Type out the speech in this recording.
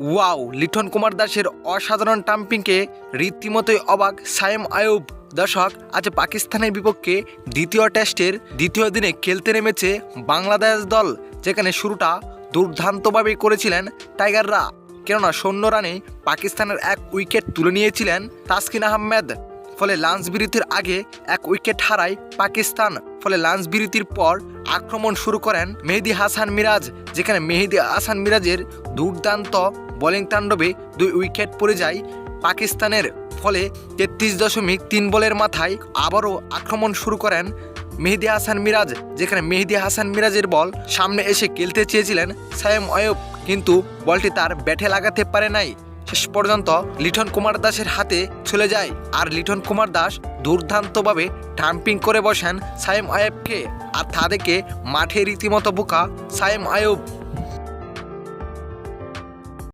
Wow, Liton Kumar দাসের অসাধারণ টাম্পিংকে রীতিমতোই অবাক সায়েম আয়ুব। দর্শক, আজ পাকিস্তানের বিপক্ষে দ্বিতীয় টেস্টের দ্বিতীয় দিনে খেলতে নেমেছে বাংলাদেশ দল, যেখানে শুরুটা দুর্দান্তভাবে করেছিলেন টাইগাররা। কেননা শূন্য রানে পাকিস্তানের এক উইকেট তুলে নিয়েছিলেন তাসকিন আহমেদ। ফলে লাঞ্চ বিরতির আগে এক উইকেট হারায় পাকিস্তান। ফলে লাঞ্চ বিরতির পর আক্রমণ শুরু করেন মেহেদি হাসান মিরাজ, যেখানে মেহেদি হাসান মিরাজের দুর্দান্ত বোলিং তাণ্ডবে দুই উইকেট পড়ে যায় পাকিস্তানের। ফলে তেত্রিশ দশমিক তিন বলের মাথায় আবারও আক্রমণ শুরু করেন মেহেদি হাসান মিরাজ, যেখানে মেহেদি হাসান মিরাজের বল সামনে এসে খেলতে চেয়েছিলেন সায়েম অয়ব, কিন্তু বলটি তার ব্যাটে লাগাতে পারে নাই। শেষ পর্যন্ত লিঠন কুমার দাসের হাতে চলে যায় আর লিঠন কুমার দাস দুর্দান্তভাবে ট্রাম্পিং করে বসেন সায়েম আয়েবকে আর তাদেরকে মাঠে রীতিমতো বোকা সায়েম আয়ুব।